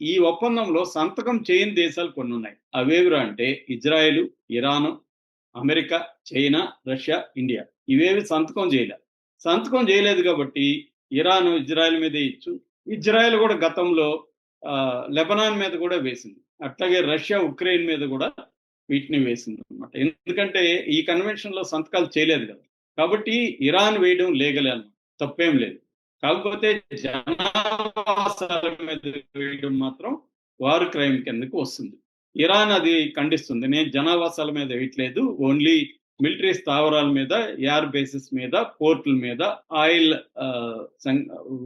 ఈ ఒప్పందంలో సంతకం చేయని దేశాలు కొన్ని ఉన్నాయి అవేవిరా అంటే Israel Iran America China Russia India. ఇవేవి సంతకం చేయలేదు సంతకం చేయలేదు కాబట్టి ఇరాన్ ఇజ్రాయెల్ మీద ఇచ్చు. ఇజ్రాయెల్ కూడా గతంలో లెబనాన్ మీద కూడా వేసింది. అట్లాగే రష్యా ఉక్రెయిన్ మీద కూడా వీటిని వేసింది అనమాట ఎందుకంటే ఈ కన్వెన్షన్లో సంతకాలు చేయలేదు కదా. కాబట్టి ఇరాన్ వేయడం లీగల్ తప్పేం లేదు. కాకపోతే జనావాసాల మీద వేయడం మాత్రం వార్ క్రైమ్ కిందకు వస్తుంది. ఇరాన్ అది ఖండిస్తుంది. నేను జనావాసాల మీద వేయట్లేదు. ఓన్లీ మిలిటరీ స్థావరాల మీద ఎయిర్ బేసిస్ మీద పోర్టుల మీద ఆయిల్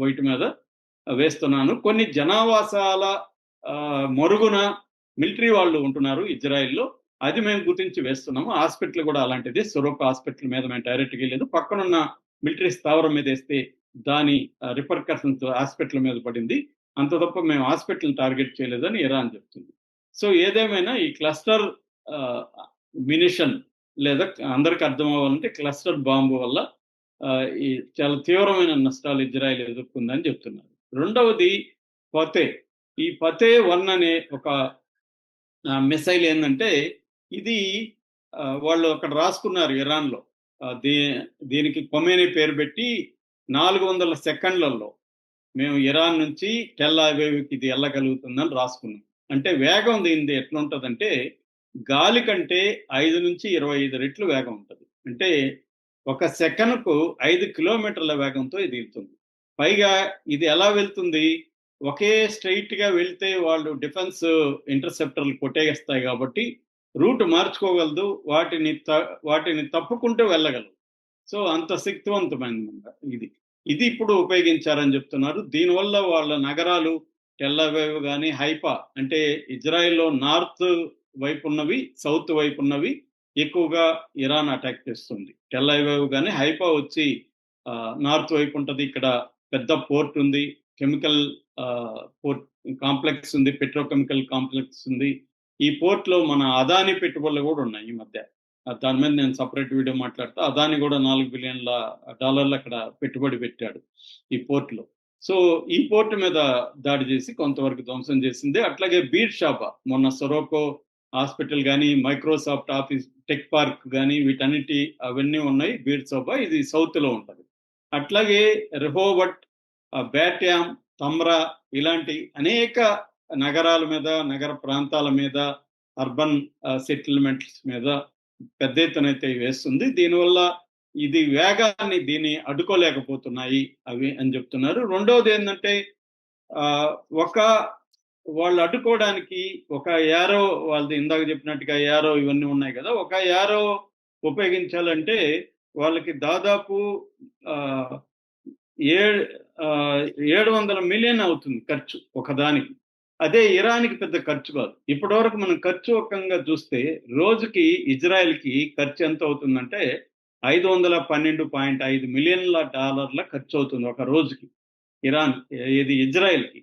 వైట్ మీద వేస్తున్నాను. కొన్ని జనావాసాల మరుగున మిలిటరీ వాళ్ళు ఉంటున్నారు ఇజ్రాయిల్లో. అది మేము గుర్తించి వేస్తున్నాము. హాస్పిటల్ కూడా అలాంటిది. సురోక్ హాస్పిటల్ మీద మేము డైరెక్ట్గా వెళ్ళలేదు. పక్కనున్న మిలిటరీ స్థావరం మీద వేస్తే దాని రిపర్కషన్స్ హాస్పిటల్ మీద పడింది. అంత తప్ప మేము హాస్పిటల్ టార్గెట్ చేయలేదని ఇరాన్ చెప్తుంది. సో ఏదేమైనా ఈ క్లస్టర్ మినిషన్ లేదా అందరికి అర్థం అవ్వాలంటే క్లస్టర్ బాంబు వల్ల ఈ చాలా తీవ్రమైన నష్టాలు ఇజ్రాయెల్ ఎదుర్కొందని చెప్తున్నారు. రెండవది పతే. ఈ పతే వన్ అనే ఒక మిసైల్ ఏంటంటే ఇది వాళ్ళు అక్కడ రాసుకున్నారు ఇరాన్లో. దీ దీనికి కొమేని పేరు పెట్టి నాలుగు వందల సెకండ్లలో మేము ఇరాన్ నుంచి టెల్ ఇది వెళ్ళగలుగుతుందని రాసుకున్నాం. అంటే వేగం దీనిది ఎట్లుంటుందంటే గాలి కంటే ఐదు నుంచి ఇరవై ఐదు రెట్లు వేగం ఉంటుంది. అంటే ఒక సెకండ్కు ఐదు కిలోమీటర్ల వేగంతో ఇది వెళ్తుంది. పైగా ఇది ఎలా వెళ్తుంది? ఒకే స్ట్రైట్గా వెళ్తే వాళ్ళు డిఫెన్స్ ఇంటర్సెప్టర్లు కొట్టేస్తాయి కాబట్టి రూట్ మార్చుకోగలదు. వాటిని వాటిని తప్పుకుంటూ వెళ్ళగలదు సో అంత శక్తివంతమైన ఇది. ఇది ఇప్పుడు ఉపయోగించారని చెప్తున్నారు. దీనివల్ల వాళ్ళ నగరాలు టెల్లవేవ్ కానీ హైపా అంటే ఇజ్రాయెల్లో నార్త్ వైపు ఉన్నవి సౌత్ వైపు ఉన్నవి ఎక్కువగా ఇరాన్ అటాక్ చేస్తుంది. టెల్లవేవ్ కానీ హైపా వచ్చి నార్త్ వైపు ఉంటుంది. ఇక్కడ పెద్ద పోర్ట్ ఉంది. కెమికల్ పోర్ట్ కాంప్లెక్స్ ఉంది. పెట్రోకెమికల్ కాంప్లెక్స్ ఉంది. ఈ పోర్ట్లో మన అదాని పెట్టుబడులు కూడా ఉన్నాయి ఈ మధ్య. దాని మీద నేను సపరేట్ వీడియో మాట్లాడతా. అదాని కూడా నాలుగు బిలియన్ల డాలర్లు అక్కడ పెట్టుబడి పెట్టాడు ఈ పోర్ట్లో. సో ఈ పోర్ట్ మీద దాడి చేసి కొంతవరకు ధ్వంసం చేసింది. అట్లాగే బీర్ షాబా మొన్న సొరోకో హాస్పిటల్ కానీ మైక్రోసాఫ్ట్ ఆఫీస్ టెక్ పార్క్ కానీ వీటన్నిటి అవన్నీ ఉన్నాయి. బీర్ షాబా ఇది సౌత్లో ఉంటుంది. అట్లాగే రెహోవట్ బ్యాట్యామ్ తమ్రా ఇలాంటి అనేక నగరాల మీద నగర ప్రాంతాల మీద అర్బన్ సెటిల్మెంట్స్ మీద పెద్ద ఎత్తున అయితే వేస్తుంది. దీనివల్ల ఇది వేగాన్ని దీన్ని అడ్డుకోలేకపోతున్నాయి అవి అని చెప్తున్నారు. రెండవది ఏంటంటే ఒక వాళ్ళు అడ్డుకోవడానికి ఒక యారో వాళ్ళది ఇందాక చెప్పినట్టుగా యారో ఇవన్నీ ఉన్నాయి కదా ఒక యారో ఉపయోగించాలంటే వాళ్ళకి దాదాపు ఏ ఏడు వందల మిలియన్ అవుతుంది ఖర్చు ఒకదానికి అదే ఇరాన్కి పెద్ద ఖర్చు కాదు. ఇప్పటి వరకు మనం ఖర్చు ఒకంగా చూస్తే రోజుకి ఇజ్రాయెల్కి ఖర్చు ఎంత అవుతుందంటే ఐదు వందల పన్నెండు పాయింట్ ఐదు మిలియన్ల డాలర్ల ఖర్చు అవుతుంది ఒక రోజుకి ఇరాన్ ఇది ఇజ్రాయెల్కి.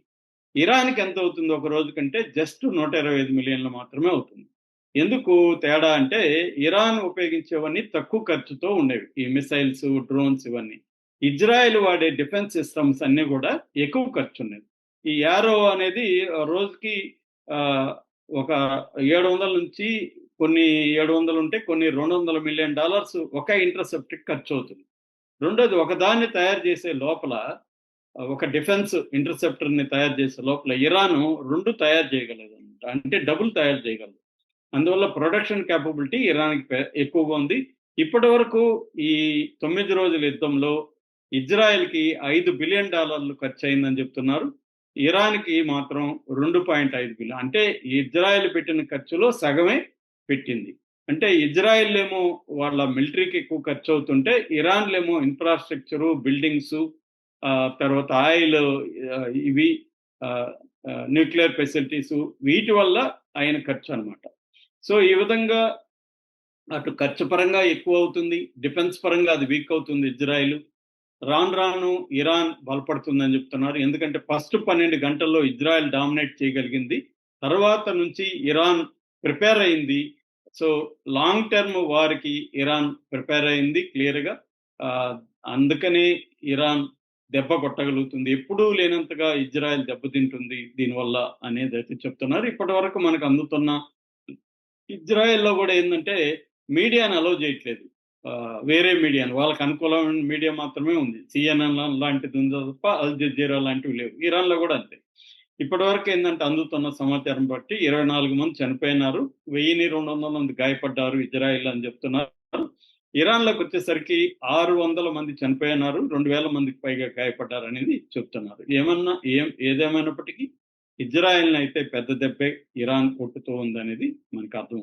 ఇరాన్కి ఎంత అవుతుంది ఒక రోజు కంటే జస్ట్ నూట ఇరవై ఐదు మిలియన్లు మాత్రమే అవుతుంది. ఎందుకు తేడా అంటే ఇరాన్ ఉపయోగించేవన్నీ తక్కువ ఖర్చుతో ఉండేవి. ఈ మిసైల్స్ డ్రోన్స్ ఇవన్నీ. ఇజ్రాయెల్ వాడే డిఫెన్స్ సిస్టమ్స్ అన్నీ కూడా ఎక్కువ ఖర్చు ఉండేవి ఈ యారో అనేది రోజుకి ఒక ఏడు వందల నుంచి కొన్ని ఏడు వందలు ఉంటే కొన్ని రెండు వందల మిలియన్ డాలర్స్ ఒక ఇంటర్సెప్ట్కి ఖర్చు అవుతుంది రెండోది ఒకదాన్ని తయారు చేసే లోపల ఒక డిఫెన్స్ ఇంటర్సెప్టర్ని తయారు చేసే లోపల ఇరాను రెండు తయారు చేయగలదు అనమాట అంటే డబుల్ తయారు చేయగలదు. అందువల్ల ప్రొడక్షన్ క్యాపబిలిటీ ఇరాన్కి ఎక్కువగా ఉంది. ఇప్పటి వరకు ఈ తొమ్మిది రోజుల యుద్ధంలో ఇజ్రాయెల్కి ఐదు బిలియన్ డాలర్లు ఖర్చు అయిందని చెప్తున్నారు. ఇరాన్కి మాత్రం రెండు పాయింట్ ఐదు బిలియన్. అంటే ఇజ్రాయెల్ పెట్టిన ఖర్చులో సగమే పెట్టింది. అంటే ఇజ్రాయెల్ ఏమో వాళ్ళ మిలిటరీకి ఎక్కువ ఖర్చు అవుతుంటే ఇరాన్లో ఏమో ఇన్ఫ్రాస్ట్రక్చరు బిల్డింగ్స్ తర్వాత ఆయిల్ ఇవి న్యూక్లియర్ ఫెసిలిటీస్ వీటి వల్ల ఆయన ఖర్చు అనమాట సో ఈ విధంగా అటు ఖర్చు పరంగా ఎక్కువ అవుతుంది. డిఫెన్స్ పరంగా అది వీక్ అవుతుంది ఇజ్రాయిల్. రాను రాను ఇరాన్ బలపడుతుందని చెప్తున్నారు. ఎందుకంటే ఫస్ట్ పన్నెండు గంటల్లో ఇజ్రాయెల్ డామినేట్ చేయగలిగింది. తర్వాత నుంచి ఇరాన్ ప్రిపేర్ అయింది. సో లాంగ్ టర్మ్ వారికి ఇరాన్ ప్రిపేర్ అయింది క్లియర్గా. అందుకనే ఇరాన్ దెబ్బ కొట్టగలుగుతుంది. ఎప్పుడూ లేనంతగా ఇజ్రాయెల్ దెబ్బతింటుంది దీనివల్ల అనేది అయితే చెప్తున్నారు. ఇప్పటి వరకు మనకు అందుతున్న ఇజ్రాయెల్లో కూడా ఏంటంటే మీడియాని అలో చేయట్లేదు. వేరే మీడియాని. వాళ్ళకి అనుకూలమైన మీడియా మాత్రమే ఉంది. సిఎన్ఎన్ లాంటిది ఉందో తప్ప అల్ జజీరా లాంటివి లేవు. ఇరాన్లో కూడా అంతే. ఇప్పటి వరకు ఏంటంటే అందుతున్న సమాచారం బట్టి ఇరవై నాలుగు మంది చనిపోయినారు. వెయ్యిని రెండు వందల మంది గాయపడ్డారు ఇజ్రాయిల్ అని చెప్తున్నారు. ఇరాన్లోకి వచ్చేసరికి ఆరు వందల మంది చనిపోయినారు. రెండు వేల మందికి పైగా గాయపడ్డారు అనేది చెప్తున్నారు. ఏమన్నా ఏం ఏదేమైనప్పటికీ ఇజ్రాయెల్ని అయితే పెద్ద దెబ్బే ఇరాన్ కొట్టుతూ ఉందనేది మనకు అర్థం